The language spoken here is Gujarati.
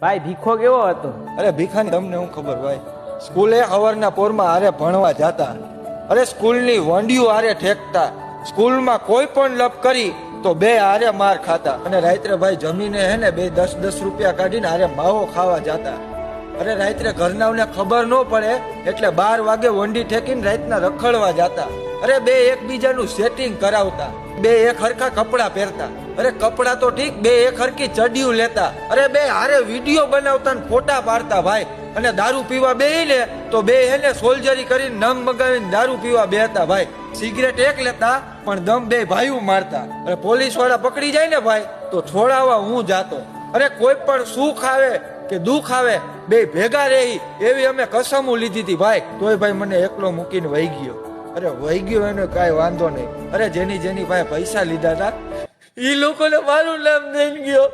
ભાઈ, ભીખો કેવો હતો? અરે, ભીખાની તમને હું ખબર, ભાઈ. સ્કૂલે સવારના પોરમાં હારે ભણવા જાતા. અરે, સ્કૂલની વંડિયું હારે ઠેકતા. સ્કૂલમાં કોઈ પણ લપ કરી તો બે હારે માર ખાતા. અને રાત્રે ભાઈ જમીને હે ને બે દસ દસ રૂપિયા કાઢીને હારે માવો ખાવા જાતા. અરે, રાત્રે ઘરનાઓને ખબર ન પડે એટલે બાર વાગે વંડી ઠેકીને રાતના રખડવા જાતા. અરે બે એકબીજાનું સેટિંગ કરાવતા. બે એક હરખા કપડા પહેરતા. અરે કપડા તો ઠીક, બે એક હરખી ચડિયું લેતા. અરે બે હારે વીડિયો બનાવતા ને ફોટા પાડતા ભાઈ. અને દારૂ પીવા બે ને તો બે હેને સોલ્જરી કરીને નંગ મગાવીને દારૂ પીવા બેહતા ભાઈ. સિગરેટ એક લેતા, પણ દમ બે ભાઈઓ મારતા. અને પોલીસવાળા પકડી જાય ને ભાઈ, તો છોડાવવા હું જાતો. અરે કોઈ પણ સુખ આવે કે દુઃખ આવે, બે ભેગા રહી, એવી અમે કસમો લીધી હતી ભાઈ. તોય ભાઈ મને એકલો મૂકીને વહી ગયો. અરે વહી ગયો એનો કાંઈ વાંધો નહીં. અરે જેની જેની પાસે પૈસા લીધા હતા એ લોકોને મારું નામ દઈ ગયો.